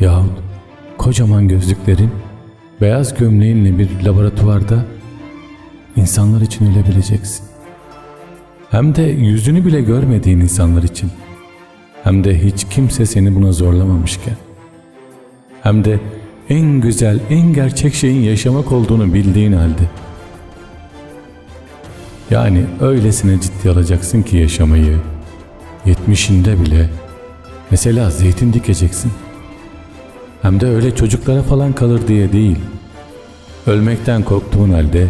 Yahut kocaman gözlüklerin, beyaz gömleğinle bir laboratuvarda insanlar için ölebileceksin. Hem de yüzünü bile görmediğin insanlar için. Hem de hiç kimse seni buna zorlamamışken. Hem de en güzel, en gerçek şeyin yaşamak olduğunu bildiğin halde. Yani öylesine ciddi alacaksın ki yaşamayı. Yetmişinde bile mesela zeytin dikeceksin. Hem de öyle çocuklara falan kalır diye değil. Ölmekten korktuğun halde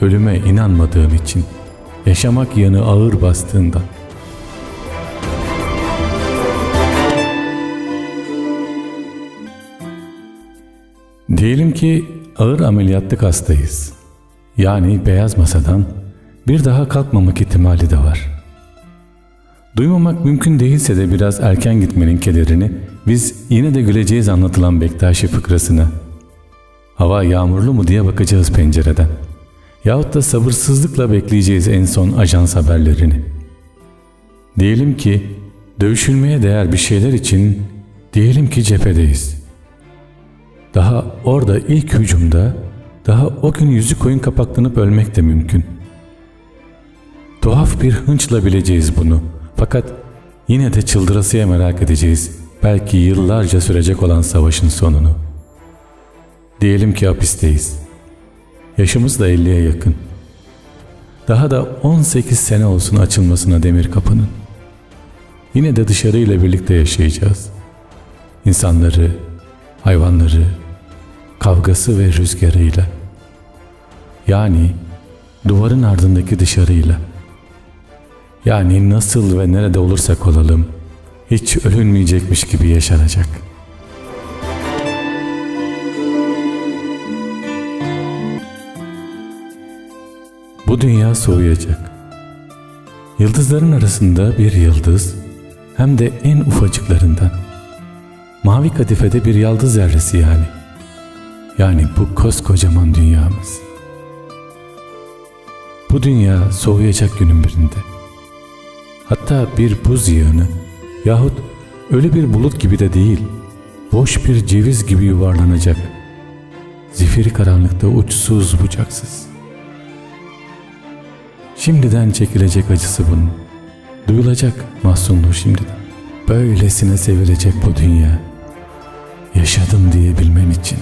ölüme inanmadığın için yaşamak yanı ağır bastığından. Diyelim ki ağır ameliyatlık hastayız. Yani beyaz masadan bir daha kalkmamak ihtimali de var. Duymamak mümkün değilse de biraz erken gitmenin kederini biz yine de güleceğiz anlatılan Bektaşi fıkrasına. Hava yağmurlu mu diye bakacağız pencereden. Yahut da sabırsızlıkla bekleyeceğiz en son ajans haberlerini. Diyelim ki dövüşülmeye değer bir şeyler için diyelim ki cephedeyiz. Daha orada ilk hücumda daha o gün yüzü koyun kapaklanıp ölmek de mümkün. Tuhaf bir hınçla bileceğiz bunu. Fakat yine de çıldırasıya merak edeceğiz. Belki yıllarca sürecek olan savaşın sonunu. Diyelim ki hapisteyiz. Yaşımız da 50'ye yakın. Daha da 18 sene olsun açılmasına demir kapının. Yine de dışarıyla birlikte yaşayacağız. İnsanları, hayvanları, kavgası ve rüzgarıyla. Yani duvarın ardındaki dışarıyla. Yani nasıl ve nerede olursak olalım hiç ölünmeyecekmiş gibi yaşanacak. Bu dünya soğuyacak. Yıldızların arasında bir yıldız hem de en ufacıklarından. Mavi kadifede bir yıldız zerresi yani. Yani bu koskocaman dünyamız. Bu dünya soğuyacak günün birinde. Hatta bir buz yığını yahut ölü bir bulut gibi de değil, boş bir ceviz gibi yuvarlanacak. Zifiri karanlıkta uçsuz bucaksız. Şimdiden çekilecek acısı bunun. Duyulacak mahzunluğu şimdiden. Böylesine sevilecek bu dünya. Yaşadım diyebilmen için.